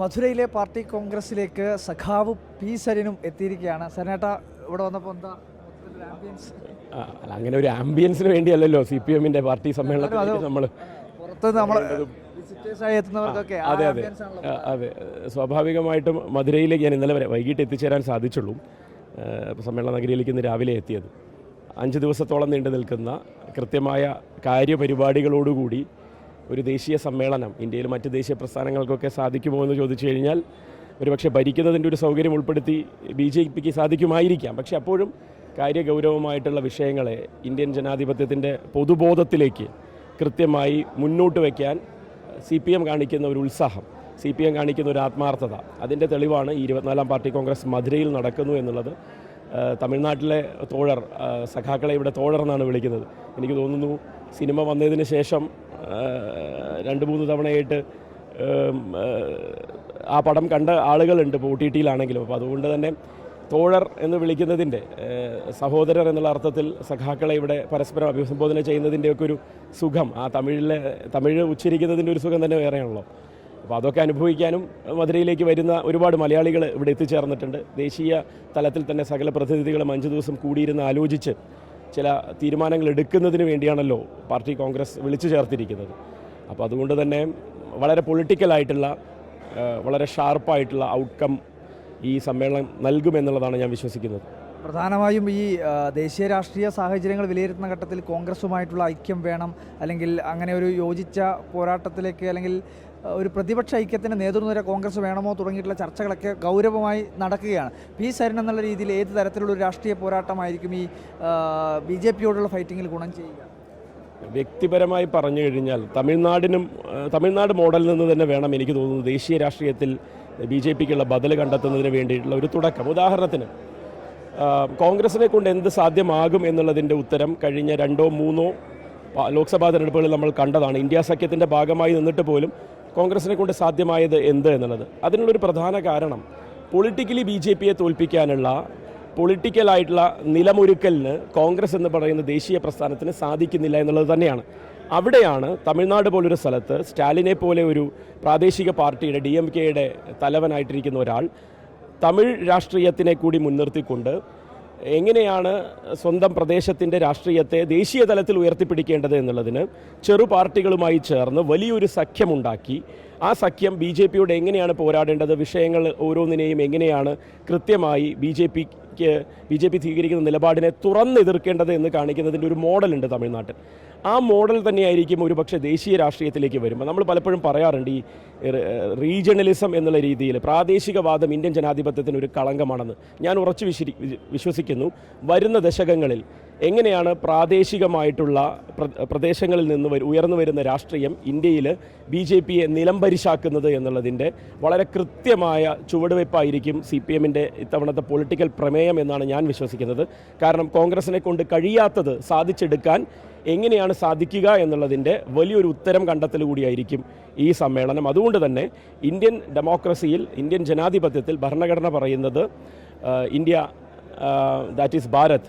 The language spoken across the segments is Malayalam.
മധുരയിലെ പാർട്ടി കോൺഗ്രസിലേക്ക് സഖാവ് പി സരിനും എത്തിയിരിക്കുകയാണ്. സരനേട്ട ഇവിടെ വന്നപ്പോൾ എന്താ അങ്ങനെ ഒരു ആംബിയൻസിന് വേണ്ടിയല്ലല്ലോ സി പി എമ്മിന്റെ പാർട്ടി സമ്മേളനത്തിൽ നമ്മൾ നമ്മൾ അതെ അതെ. അതെ. സ്വാഭാവികമായിട്ടും മധുരയിലേക്ക് ഞാൻ ഇന്നലെ വരെ വൈകിട്ട് എത്തിച്ചേരാൻ സാധിച്ചുള്ളൂ. സമ്മേളന നഗരിയിലേക്ക് ഇന്ന് രാവിലെ എത്തിയത്. അഞ്ച് ദിവസത്തോളം നീണ്ടു നിൽക്കുന്ന കൃത്യമായ കാര്യപരിപാടികളോടുകൂടി ഒരു ദേശീയ സമ്മേളനം ഇന്ത്യയിൽ മറ്റ് ദേശീയ പ്രസ്ഥാനങ്ങൾക്കൊക്കെ സാധിക്കുമോ എന്ന് ചോദിച്ചു കഴിഞ്ഞാൽ ഒരുപക്ഷെ ഭരിക്കുന്നതിന്റെ ഒരു സൗകര്യം ഉൾപ്പെടുത്തി ബി ജെ പിക്ക് സാധിക്കുമായിരിക്കാം. പക്ഷെ അപ്പോഴും കാര്യഗൗരവമായിട്ടുള്ള വിഷയങ്ങളെ ഇന്ത്യൻ ജനാധിപത്യത്തിന്റെ പൊതുബോധത്തിലേക്ക് കൃത്യമായി മുന്നോട്ട് വയ്ക്കാൻ സി പി എം കാണിക്കുന്ന ഒരു ഉത്സാഹം സി പി എം കാണിക്കുന്ന ഒരു ആത്മാർത്ഥത അതിന്റെ തെളിവാണ് ഈ ഇരുപത്തിനാലാം പാർട്ടി കോൺഗ്രസ് മധുരയിൽ നടക്കുന്നു എന്നുള്ളത്. തമിഴ്നാട്ടിലെ തോഴർ സഖാക്കളെ ഇവിടെ തോഴർ എന്നാണ് വിളിക്കുന്നത്. എനിക്ക് തോന്നുന്നു സിനിമ വന്നതിന് ശേഷം രണ്ട് മൂന്ന് തവണയായിട്ട് ആ, പടം കണ്ട ആളുകളുണ്ട് ഇപ്പോൾ ഒ ടി ടിയിലാണെങ്കിലും അപ്പോൾ അതുകൊണ്ട് തന്നെ തോഴർ എന്ന് വിളിക്കുന്നതിന്റെ സഹോദരർ എന്നുള്ള അർത്ഥത്തിൽ സഖാക്കളെ ഇവിടെ പരസ്പരം അഭിസംബോധന ചെയ്യുന്നതിന്റെയൊക്കെ ഒരു സുഖം. ആ തമിഴിലെ തമിഴ് ഉച്ചരിക്കുന്നതിന്റെ ഒരു സുഖം തന്നെ വേറെയാണല്ലോ. അപ്പോൾ അതൊക്കെ അനുഭവിക്കാനും മധുരയിലേക്ക് വരുന്ന ഒരുപാട് മലയാളികൾ ഇവിടെ എത്തിച്ചേർന്നിട്ടുണ്ട്. ദേശീയ തലത്തിൽ തന്നെ സകല പ്രതിനിധികളും അഞ്ച് ദിവസം കൂടിയിരുന്ന് ആലോചിച്ച് ചില തീരുമാനങ്ങൾ എടുക്കുന്നതിന് വേണ്ടിയാണല്ലോ പാർട്ടി കോൺഗ്രസ് വിളിച്ചു ചേർത്തിരിക്കുന്നത്. അപ്പോൾ അതുകൊണ്ട് തന്നെ വളരെ പൊളിറ്റിക്കലായിട്ടുള്ള വളരെ ഷാർപ്പായിട്ടുള്ള ഔട്ട്കം ഈ സമ്മേളനം നൽകുമെന്നുള്ളതാണ് ഞാൻ വിശ്വസിക്കുന്നത്. പ്രധാനമായും ഈ ദേശീയ രാഷ്ട്രീയ സാഹചര്യങ്ങൾ വിലയിരുത്തുന്ന ഘട്ടത്തിൽ കോൺഗ്രസുമായിട്ടുള്ള ഐക്യം വേണം അല്ലെങ്കിൽ അങ്ങനെ ഒരു യോജിച്ച പോരാട്ടത്തിലേക്ക് അല്ലെങ്കിൽ ഒരു പ്രതിപക്ഷ ഐക്യത്തിന് നേതൃനിര കോൺഗ്രസ് വേണമോ തുടങ്ങിയിട്ടുള്ള ചർച്ചകളൊക്കെ ഗൗരവമായി നടക്കുകയാണ്. പി സരൻ എന്നുള്ള രീതിയിൽ ഏത് തരത്തിലുള്ള ഒരു രാഷ്ട്രീയ പോരാട്ടമായിരിക്കും ഈ ബി ജെ പിയോടുള്ള ഫൈറ്റിങ്ങിൽ ഗുണം ചെയ്യുക? വ്യക്തിപരമായി പറഞ്ഞു കഴിഞ്ഞാൽ തമിഴ്നാടിനും തമിഴ്നാട് മോഡലിൽ നിന്ന് തന്നെ വേണം എനിക്ക് തോന്നുന്നു ദേശീയ രാഷ്ട്രീയത്തിൽ ബി ജെ പിക്കുള്ള ബദൽ കണ്ടെത്തുന്നതിന് വേണ്ടിയിട്ടുള്ള ഒരു തുടക്കം. ഉദാഹരണത്തിന് കോൺഗ്രസിനെ കൊണ്ട് എന്ത് സാധ്യമാകും എന്നുള്ളതിന്റെ ഉത്തരം കഴിഞ്ഞ രണ്ടോ മൂന്നോ ലോക്സഭാ തെരഞ്ഞെടുപ്പുകളിൽ നമ്മൾ കണ്ടതാണ്. ഇന്ത്യ സഖ്യത്തിന്റെ ഭാഗമായി നിന്നിട്ട് പോലും കോൺഗ്രസിനെ കൊണ്ട് സാധ്യമായത് എന്ത് എന്നുള്ളത്. അതിനുള്ളൊരു പ്രധാന കാരണം പൊളിറ്റിക്കലി ബി ജെ പിയെ തോൽപ്പിക്കാനുള്ള പൊളിറ്റിക്കലായിട്ടുള്ള നിലമൊരുക്കലിന് കോൺഗ്രസ് എന്ന് പറയുന്ന ദേശീയ പ്രസ്ഥാനത്തിന് സാധിക്കുന്നില്ല എന്നുള്ളത് തന്നെയാണ്. അവിടെയാണ് തമിഴ്നാട് പോലൊരു സ്ഥലത്ത് സ്റ്റാലിനെ പോലെ ഒരു പ്രാദേശിക പാർട്ടിയുടെ ഡി എം കെയുടെ തലവനായിട്ടിരിക്കുന്ന ഒരാൾ തമിഴ് രാഷ്ട്രീയത്തിനെ കൂടി മുൻനിർത്തിക്കൊണ്ട് എങ്ങനെയാണ് സ്വന്തം പ്രദേശത്തിന്റെ രാഷ്ട്രീയത്തെ ദേശീയ തലത്തിൽ ഉയർത്തിപ്പിടിക്കേണ്ടത് എന്നുള്ളതിന് ചെറു പാർട്ടികളുമായി ചേർന്ന് വലിയൊരു സഖ്യമുണ്ടാക്കി ആ സഖ്യം ബി ജെ പിയോട് എങ്ങനെയാണ് പോരാടേണ്ടത്? വിഷയങ്ങൾ ഓരോന്നിനെയും എങ്ങനെയാണ് കൃത്യമായി ബി ജെ പിക്ക് ബി ജെ പി സ്വീകരിക്കുന്ന നിലപാടിനെ തുറന്നെതിർക്കേണ്ടത് എന്ന് കാണിക്കുന്നതിന്റെ ഒരു മോഡലുണ്ട് തമിഴ്നാട്ടിൽ. ആ മോഡൽ തന്നെയായിരിക്കും ഒരുപക്ഷെ ദേശീയ രാഷ്ട്രീയത്തിലേക്ക് വരുമ്പോൾ. നമ്മൾ പലപ്പോഴും പറയാറുണ്ട് ഈ റീജിയണലിസം എന്നുള്ള രീതിയിൽ പ്രാദേശികവാദം ഇന്ത്യൻ ജനാധിപത്യത്തിന് ഒരു കളങ്കമാണെന്ന്. ഞാൻ ഉറച്ചു വിശ്വസിക്കുന്നു. വരുന്ന ദശകങ്ങളിൽ എങ്ങനെയാണ് പ്രാദേശികമായിട്ടുള്ള പ്രദേശങ്ങളിൽ നിന്ന് ഉയർന്നു വരുന്ന രാഷ്ട്രീയം ഇന്ത്യയിൽ ബി ജെ പിയെ നിലംപരിശാക്കുന്നത് എന്നുള്ളതിന്റെ വളരെ കൃത്യമായ ചുവടുവയ്പ്പായിരിക്കും സി പി എമ്മിന്റെ ഇത്തവണത്തെ പൊളിറ്റിക്കൽ പ്രമേയം എന്നാണ് ഞാൻ വിശ്വസിക്കുന്നത്. കാരണം കോൺഗ്രസിനെ കൊണ്ട് കഴിയാത്തത് സാധിച്ചെടുക്കാൻ എങ്ങനെയാണ് സാധിക്കുക എന്നുള്ളതിന്റെ വലിയൊരു ഉത്തരം കണ്ടെത്തൽ കൂടിയായിരിക്കും ഈ സമ്മേളനം. അതുകൊണ്ട് തന്നെ ഇന്ത്യൻ ഡെമോക്രസിയിൽ ഇന്ത്യൻ ജനാധിപത്യത്തിൽ ഭരണഘടന പറയുന്നത് India that is Bharat.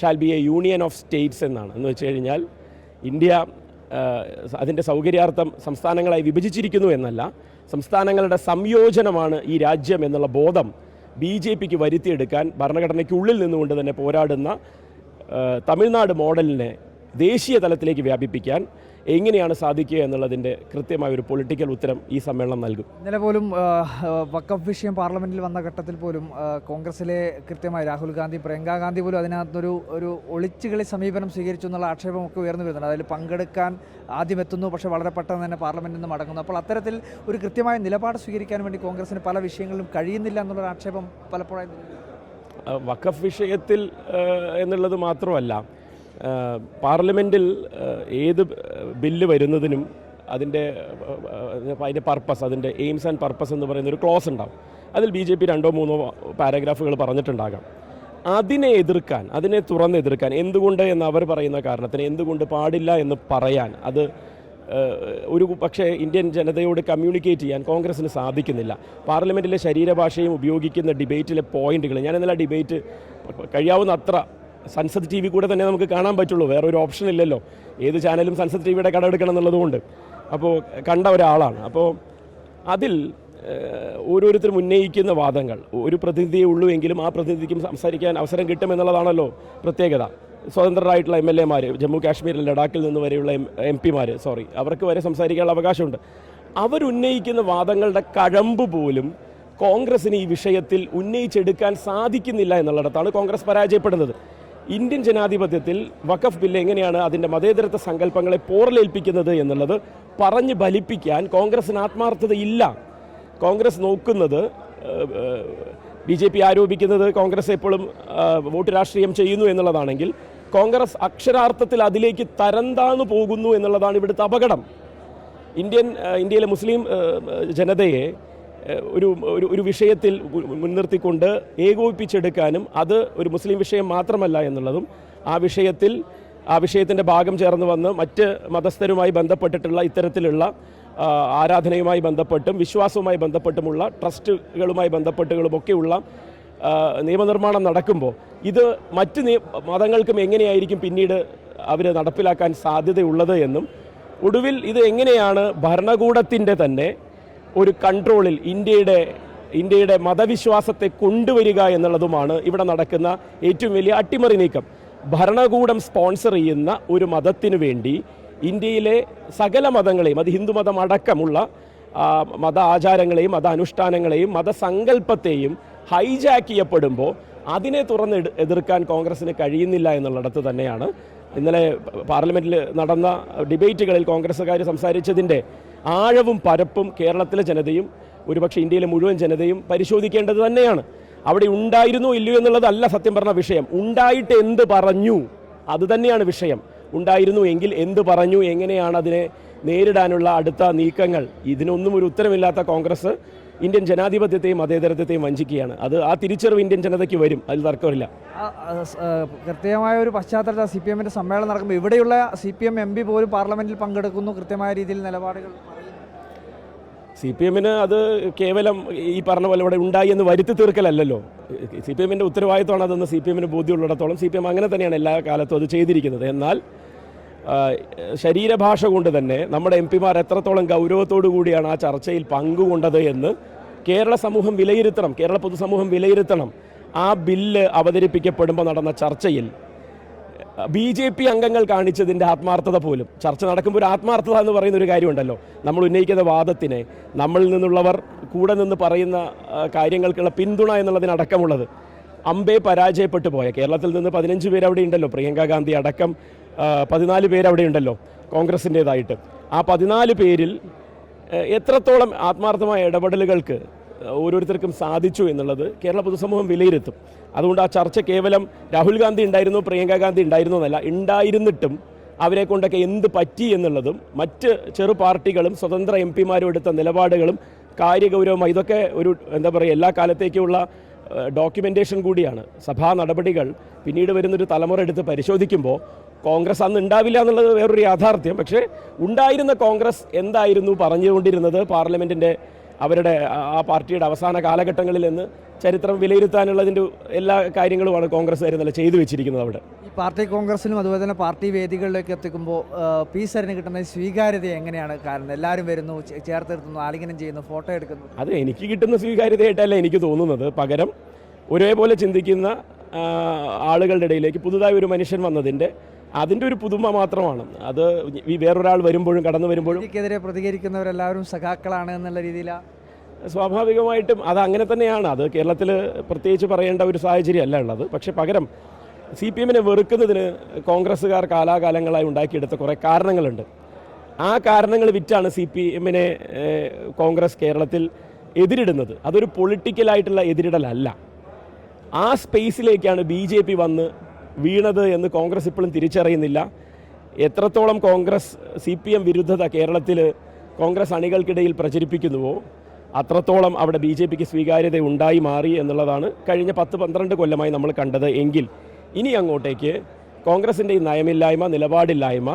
Shall be a union of states എന്നാണ്. എന്ന് വെച്ച് കഴിഞ്ഞാൽ ഇന്ത്യ അതിന്റെ സൗകര്യാർത്ഥം സംസ്ഥാനങ്ങളായി വിഭജിച്ചിരിക്കുന്നു എന്നല്ല സംസ്ഥാനങ്ങളുടെ സംയോജനമാണ് ഈ രാജ്യം എന്നുള്ള ബോധം ബി ജെ പിക്ക് വരുത്തിയെടുക്കാൻ ഭരണഘടനയ്ക്കുള്ളിൽ നിന്നുകൊണ്ട് തന്നെ പോരാടുന്ന തമിഴ്നാട് മോഡലിനെ ദേശീയ തലത്തിലേക്ക് വ്യാപിപ്പിക്കാൻ എങ്ങനെയാണ് സാധിക്കുക എന്നുള്ളതിന്റെ കൃത്യമായ ഒരു പൊളിറ്റിക്കൽ ഉത്തരം ഈ സമ്മേളനം നൽകും. ഇന്നലെ പോലും ആ, വിഷയം പാർലമെന്റിൽ വന്ന ഘട്ടത്തിൽ പോലും കോൺഗ്രസിലെ കൃത്യമായി രാഹുൽ ഗാന്ധി പ്രിയങ്കാ ഗാന്ധി പോലും അതിനകത്തൊരു ഒരു ഒളിച്ചുകളി സമീപനം സ്വീകരിച്ചു എന്നുള്ള ആക്ഷേപമൊക്കെ ഉയർന്നു വരുന്നുണ്ട്. അതിൽ പങ്കെടുക്കാൻ ആദ്യം എത്തുന്നു പക്ഷെ വളരെ പെട്ടെന്ന് തന്നെ പാർലമെന്റിൽ നിന്ന് മടങ്ങുന്നു. അപ്പോൾ അത്തരത്തിൽ ഒരു കൃത്യമായ നിലപാട് സ്വീകരിക്കാൻ വേണ്ടി കോൺഗ്രസിന് പല വിഷയങ്ങളിലും കഴിയുന്നില്ല എന്നുള്ള ആക്ഷേപം പലപ്പോഴായി വക്കഫ് വഖഫ് വിഷയത്തിൽ എന്നുള്ളത് മാത്രമല്ല പാർലമെന്റിൽ ഏത് ബില്ല് വരുന്നതിനും അതിന്റെ അതിന്റെ പർപ്പസ് അതിന്റെ എയിംസ് ആൻഡ് പർപ്പസ് എന്ന് പറയുന്ന ഒരു ക്ലോസ് ഉണ്ടാവും. അതിൽ ബി ജെ പി രണ്ടോ മൂന്നോ പാരഗ്രാഫുകൾ പറഞ്ഞിട്ടുണ്ടാകാം. അതിനെ എതിർക്കാൻ അതിനെ തുറന്നെതിർക്കാൻ എന്തുകൊണ്ട് എന്ന് അവർ പറയുന്ന കാരണത്തിന് എന്തുകൊണ്ട് പാടില്ല എന്ന് പറയാൻ അത് ഒരു പക്ഷേ ഇന്ത്യൻ ജനതയോട് കമ്മ്യൂണിക്കേറ്റ് ചെയ്യാൻ കോൺഗ്രസ്സിന് സാധിക്കുന്നില്ല. പാർലമെന്റിലെ ശരീരഭാഷയും ഉപയോഗിക്കുന്ന ഡിബേറ്റിലെ പോയിന്റുകൾ ഞാൻ ഇന്നലെ ഡിബേറ്റ് കഴിയാവുന്ന അത്ര സൺസദ് ടി വി കൂടെ തന്നെ നമുക്ക് കാണാൻ പറ്റുള്ളൂ. വേറെ ഒരു ഓപ്ഷൻ ഇല്ലല്ലോ. ഏത് ചാനലും സൺസദ് ടി വിയുടെ കടമെടുക്കണം എന്നുള്ളതുകൊണ്ട്. അപ്പോൾ കണ്ട ഒരാളാണ്. അപ്പോൾ അതിൽ ഓരോരുത്തരും ഉന്നയിക്കുന്ന വാദങ്ങൾ ഒരു പ്രതിനിധിയെ ഉള്ളൂ എങ്കിലും ആ പ്രതിനിധിക്കും സംസാരിക്കാൻ അവസരം കിട്ടുമെന്നുള്ളതാണല്ലോ പ്രത്യേകത. സ്വതന്ത്രരായിട്ടുള്ള എം എൽ എമാർ ജമ്മു കാശ്മീരിൽ ലഡാക്കിൽ നിന്ന് വരെയുള്ള എം പിമാർ സോറി അവർക്ക് വരെ സംസാരിക്കാനുള്ള അവകാശമുണ്ട്. അവരുന്നയിക്കുന്ന വാദങ്ങളുടെ കഴമ്പ് പോലും കോൺഗ്രസിന് ഈ വിഷയത്തിൽ ഉന്നയിച്ചെടുക്കാൻ സാധിക്കുന്നില്ല എന്നുള്ളിടത്താണ് കോൺഗ്രസ് പരാജയപ്പെടുന്നത്. ഇന്ത്യൻ ജനാധിപത്യത്തിൽ വഖഫ് ബില്ല് എങ്ങനെയാണ് അതിന്റെ മതേതരത്വ സങ്കല്പങ്ങളെ പോറലേൽപ്പിക്കുന്നത് എന്നുള്ളത് പറഞ്ഞ് ഫലിപ്പിക്കാൻ കോൺഗ്രസിന് ആത്മാർത്ഥതയില്ല. കോൺഗ്രസ് നോക്കുന്നത് ബി ജെ പി ആരോപിക്കുന്നത് കോൺഗ്രസ് എപ്പോഴും വോട്ട് രാഷ്ട്രീയം ചെയ്യുന്നു എന്നുള്ളതാണെങ്കിൽ കോൺഗ്രസ് അക്ഷരാർത്ഥത്തിൽ അതിലേക്ക് തരംതാന്നു പോകുന്നു എന്നുള്ളതാണ് ഇവിടുത്തെ അപകടം. ഇന്ത്യൻ ഇന്ത്യയിലെ മുസ്ലിം ജനതയെ ഒരു ഒരു വിഷയത്തിൽ മുൻനിർത്തിക്കൊണ്ട് ഏകോപിപ്പിച്ചെടുക്കാനും അത് ഒരു മുസ്ലിം വിഷയം മാത്രമല്ല എന്നുള്ളതും ആ വിഷയത്തിൽ ആ വിഷയത്തിന്റെ ഭാഗം ചേർന്ന് വന്ന് മറ്റ് മതസ്ഥരുമായി ബന്ധപ്പെട്ടിട്ടുള്ള ഇത്തരത്തിലുള്ള ആരാധനയുമായി ബന്ധപ്പെട്ടും വിശ്വാസവുമായി ബന്ധപ്പെട്ടുമുള്ള ട്രസ്റ്റുകളുമായി ബന്ധപ്പെട്ടുകളുമൊക്കെയുള്ള നിയമനിർമ്മാണം നടക്കുമ്പോൾ ഇത് മറ്റ് മതങ്ങൾക്കും എങ്ങനെയായിരിക്കും പിന്നീട് അവർ നടപ്പിലാക്കാൻ സാധ്യതയുള്ളത് എന്നും ഒടുവിൽ ഇത് എങ്ങനെയാണ് ഭരണകൂടത്തിന്റെ തന്നെ ഒരു കൺട്രോളിൽ ഇന്ത്യയുടെ ഇന്ത്യയുടെ മതവിശ്വാസത്തെ കൊണ്ടുവരിക എന്നുള്ളതുമാണ് ഇവിടെ നടക്കുന്ന ഏറ്റവും വലിയ അട്ടിമറി നീക്കം. ഭരണകൂടം സ്പോൺസർ ചെയ്യുന്ന ഒരു മതത്തിനു വേണ്ടി ഇന്ത്യയിലെ സകല മതങ്ങളെയും അത് ഹിന്ദുമതം അടക്കമുള്ള മത ആചാരങ്ങളെയും മത അനുഷ്ഠാനങ്ങളെയും മതസങ്കല്പത്തെയും ഹൈജാക്ക് ചെയ്യപ്പെടുമ്പോൾ അതിനെ തുറന്ന് എതിർക്കാൻ കോൺഗ്രസിന് കഴിയുന്നില്ല എന്നുള്ളിടത്ത് തന്നെയാണ് ഇന്നലെ പാർലമെന്റിൽ നടന്ന ഡിബേറ്റുകളിൽ കോൺഗ്രസ്സുകാർ സംസാരിച്ചതിന്റെ ആഴവും പരപ്പും കേരളത്തിലെ ജനതയും ഒരുപക്ഷെ ഇന്ത്യയിലെ മുഴുവൻ ജനതയും പരിശോധിക്കേണ്ടത് തന്നെയാണ്. അവിടെ ഉണ്ടായിരുന്നോ ഇല്ലയോ എന്നുള്ളതല്ല സത്യം പറഞ്ഞ വിഷയം. ഉണ്ടായിട്ട് എന്ത് പറഞ്ഞു? അത് തന്നെയാണ് വിഷയം. ഉണ്ടായിരുന്നു എങ്കിൽ എന്ത് പറഞ്ഞു? എങ്ങനെയാണ് അതിനെ നേരിടാനുള്ള അടുത്ത നീക്കങ്ങൾ? ഇതിനൊന്നും ഒരു ഉത്തരമില്ലാത്ത കോൺഗ്രസ് ഇന്ത്യൻ ജനാധിപത്യത്തെയും മതേതരത്വത്തെയും വഞ്ചിക്കുകയാണ്. അത് ആ തിരിച്ചറിവ് ഇന്ത്യൻ ജനതയ്ക്ക് വരും. അതിൽ തർക്കമില്ല. കൃത്യമായ ഒരു പശ്ചാത്തലത്തിൽ സി പി എമ്മിന്റെ സമ്മേളനം നടക്കുമ്പോൾ ഇവിടെയുള്ള C P M M P പോലും പാർലമെന്റിൽ പങ്കെടുക്കുന്നു. കൃത്യമായ രീതിയിൽ നിലപാടുകൾ. സി പി എമ്മിന് അത് കേവലം ഈ പറഞ്ഞ പോലെ ഇവിടെ ഉണ്ടായി എന്ന് വരുത്തി തീർക്കലല്ലല്ലോ. സി പി എമ്മിന്റെ ഉത്തരവാദിത്തമാണ് അതെന്ന് സി പി എമ്മിന് ബോധ്യമുള്ളിടത്തോളം സി പി എം അങ്ങനെ തന്നെയാണ് എല്ലാ കാലത്തും അത് ചെയ്തിരിക്കുന്നത്. എന്നാൽ ശരീരഭാഷ കൊണ്ട് തന്നെ നമ്മുടെ എം പിമാർ എത്രത്തോളം ഗൗരവത്തോടു കൂടിയാണ് ആ ചർച്ചയിൽ പങ്കുകൊണ്ടത് എന്ന് കേരള സമൂഹം വിലയിരുത്തണം കേരള പൊതുസമൂഹം വിലയിരുത്തണം. ആ ബില്ല് അവതരിപ്പിക്കപ്പെടുമ്പോൾ നടന്ന ചർച്ചയിൽ ബി ജെ പി അംഗങ്ങൾ കാണിച്ചതിന്റെ ആത്മാർത്ഥത പോലും ചർച്ച നടക്കുമ്പോൾ ഒരു ആത്മാർത്ഥത എന്ന് പറയുന്ന ഒരു കാര്യമുണ്ടല്ലോ. നമ്മൾ ഉന്നയിക്കുന്ന വാദത്തിനെ നമ്മളിൽ നിന്നുള്ളവർ കൂടെ നിന്ന് പറയുന്ന കാര്യങ്ങൾക്കുള്ള പിന്തുണ എന്നുള്ളതിനടക്കമുള്ളത്. അമ്പേ പരാജയപ്പെട്ടു പോയ കേരളത്തിൽ നിന്ന് പതിനഞ്ച് പേര് അവിടെ ഉണ്ടല്ലോ പ്രിയങ്ക ഗാന്ധി അടക്കം പതിനാല് പേര് അവിടെ ഉണ്ടല്ലോ കോൺഗ്രസിന്റേതായിട്ട്. ആ പതിനാല് പേരിൽ എത്രത്തോളം ആത്മാർത്ഥമായ ഇടപെടലുകൾക്ക് ഓരോരുത്തർക്കും സാധിച്ചു എന്നുള്ളത് കേരള പൊതുസമൂഹം വിലയിരുത്തും. അതുകൊണ്ട് ആ ചർച്ച കേവലം രാഹുൽ ഗാന്ധി ഉണ്ടായിരുന്നു പ്രിയങ്ക ഗാന്ധി ഉണ്ടായിരുന്നു എന്നല്ല ഉണ്ടായിരുന്നിട്ടും അവരെ കൊണ്ടൊക്കെ എന്ത് പറ്റി എന്നുള്ളതും മറ്റ് ചെറു പാർട്ടികളും സ്വതന്ത്ര എം പിമാരും എടുത്ത നിലപാടുകളും കാര്യഗൗരവമായി ഇതൊക്കെ ഒരു എന്താ പറയുക എല്ലാ കാലത്തേക്കുമുള്ള ഡോക്യുമെന്റേഷൻ കൂടിയാണ്. സഭാ നടപടികൾ പിന്നീട് വരുന്നൊരു തലമുറ എടുത്ത് പരിശോധിക്കുമ്പോൾ കോൺഗ്രസ് അന്ന് ഉണ്ടാവില്ല എന്നുള്ളത് വേറൊരു യാഥാർത്ഥ്യം. പക്ഷേ ഉണ്ടായിരുന്ന കോൺഗ്രസ് എന്തായിരുന്നു പറഞ്ഞുകൊണ്ടിരുന്നത്? പാർലമെന്റിന്റെ അവരുടെ ആ- പാർട്ടിയുടെ അവസാന കാലഘട്ടങ്ങളിൽ എന്ന് ചരിത്രം വിലയിരുത്താനുള്ളതിന്റെ എല്ലാ കാര്യങ്ങളുമാണ് കോൺഗ്രസ് ഇന്നലെ ചെയ്തു വെച്ചിരിക്കുന്നത് അവിടെ. ഈ പാർട്ടി കോൺഗ്രസിലും അതുപോലെ തന്നെ പാർട്ടി വേദികളിലേക്ക് എത്തിക്കുമ്പോൾ പി സരിന് കിട്ടുന്ന സ്വീകാര്യത എങ്ങനെയാണ് കാരണം എല്ലാവരും വരുന്നു ചേർത്തെടുത്തുന്നു ആലിംഗനം ചെയ്യുന്നു ഫോട്ടോ എടുക്കുന്നു? അത് എനിക്ക് കിട്ടുന്ന സ്വീകാര്യതയായിട്ടല്ല എനിക്ക് തോന്നുന്നത്. പകരം ഒരേപോലെ ചിന്തിക്കുന്ന ആളുകളുടെ ഇടയിലേക്ക് പുതുതായി ഒരു മനുഷ്യൻ വന്നതിന്റെ അതിന്റെ ഒരു പുതുമ മാത്രമാണ്. അത് ഈ വേറൊരാൾ വരുമ്പോഴും കടന്നു വരുമ്പോഴും. ഇതിക്കെതിരെ പ്രതികരിക്കുന്നവരെല്ലാവരും സഖാക്കളാണ് എന്നുള്ള രീതിയിലാണ് സ്വാഭാവികമായിട്ടും അത് അങ്ങനെ തന്നെയാണ്. അത് കേരളത്തിൽ പ്രത്യേകിച്ച് പറയേണ്ട ഒരു സാഹചര്യം അല്ല ഉള്ളത്. പക്ഷേ പകരം സി പി എമ്മിനെ വെറുക്കുന്നതിന് കോൺഗ്രസ്സുകാർ കാലാകാലങ്ങളായി ഉണ്ടാക്കിയെടുത്ത കുറേ കാരണങ്ങളുണ്ട്. ആ കാരണങ്ങൾ വിറ്റാണ് സി പി എമ്മിനെ കോൺഗ്രസ് കേരളത്തിൽ എതിരിടുന്നത്. അതൊരു പൊളിറ്റിക്കലായിട്ടുള്ള എതിരിടലല്ല. ആ സ്പേസിലേക്കാണ് ബി ജെ പി വന്ന് വീണത് എന്ന് കോൺഗ്രസ് ഇപ്പോഴും തിരിച്ചറിയുന്നില്ല. എത്രത്തോളം കോൺഗ്രസ് സി പി എം വിരുദ്ധത കേരളത്തിൽ കോൺഗ്രസ് അണികൾക്കിടയിൽ പ്രചരിപ്പിക്കുന്നുവോ അത്രത്തോളം അവിടെ ബി ജെ പിക്ക് സ്വീകാര്യത ഉണ്ടായി മാറി എന്നുള്ളതാണ് കഴിഞ്ഞ പത്ത് പന്ത്രണ്ട് കൊല്ലമായി നമ്മൾ കണ്ടത്. എങ്കിൽ ഇനി അങ്ങോട്ടേക്ക് കോൺഗ്രസിന്റെ ഈ നയമില്ലായ്മ നിലപാടില്ലായ്മ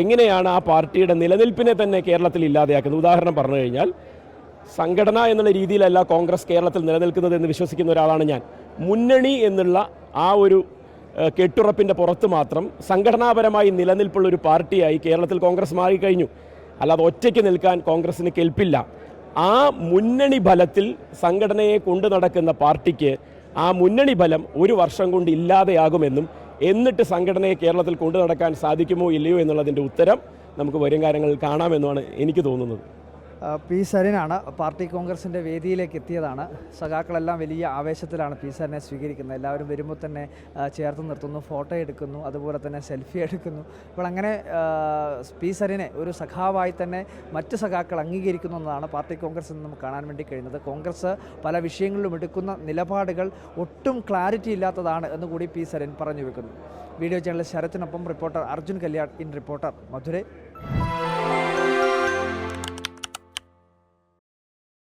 എങ്ങനെയാണ് ആ പാർട്ടിയുടെ നിലനിൽപ്പിനെ തന്നെ കേരളത്തിൽ ഇല്ലാതെയാക്കുന്നത്? ഉദാഹരണം പറഞ്ഞു കഴിഞ്ഞാൽ സംഘടന എന്നുള്ള രീതിയിലല്ല കോൺഗ്രസ് കേരളത്തിൽ നിലനിൽക്കുന്നത് എന്ന് വിശ്വസിക്കുന്ന ഒരാളാണ് ഞാൻ. മുന്നണി എന്നുള്ള ആ ഒരു കെട്ടുറപ്പിന്റെ പുറത്ത് മാത്രം സംഘടനാപരമായി നിലനിൽപ്പുള്ള ഒരു പാർട്ടിയായി കേരളത്തിൽ കോൺഗ്രസ് മാറിക്കഴിഞ്ഞു. അല്ലാതെ ഒറ്റയ്ക്ക് നിൽക്കാൻ കോൺഗ്രസിന് കെൽപ്പില്ല. ആ മുന്നണി ഫലത്തിൽ സംഘടനയെ കൊണ്ടു നടക്കുന്ന പാർട്ടിക്ക് ആ മുന്നണി ഫലം ഒരു വർഷം കൊണ്ട് ഇല്ലാതെയാകുമെന്നും എന്നിട്ട് സംഘടനയെ കേരളത്തിൽ കൊണ്ടു നടക്കാൻ സാധിക്കുമോ ഇല്ലയോ എന്നുള്ളതിന്റെ ഉത്തരം നമുക്ക് വരും കാര്യങ്ങളിൽ കാണാമെന്നാണ് എനിക്ക് തോന്നുന്നത്. പി സരിനാണ് പാർട്ടി കോൺഗ്രസിന്റെ വേദിയിലേക്ക് എത്തിയതാണ്. സഖാക്കളെല്ലാം വലിയ ആവേശത്തിലാണ് പി സരിനെ സ്വീകരിക്കുന്നത്. എല്ലാവരും വരുമ്പോൾ തന്നെ ചേർത്ത് നിർത്തുന്നു ഫോട്ടോ എടുക്കുന്നു അതുപോലെ തന്നെ സെൽഫി എടുക്കുന്നു. അപ്പോൾ അങ്ങനെ പി സരിനെ ഒരു സഖാവായി തന്നെ മറ്റ് സഖാക്കൾ അംഗീകരിക്കുന്നു എന്നതാണ് പാർട്ടി കോൺഗ്രസ് നമുക്ക് കാണാൻ വേണ്ടി കഴിയുന്നത്. കോൺഗ്രസ് പല വിഷയങ്ങളിലും എടുക്കുന്ന നിലപാടുകൾ ഒട്ടും ക്ലാരിറ്റി ഇല്ലാത്തതാണ് എന്ന് കൂടി പി സരൻ പറഞ്ഞു വെക്കുന്നു. Video channel ശരത്തിനൊപ്പം reporter Arjun Kalyan in reporter Madurai.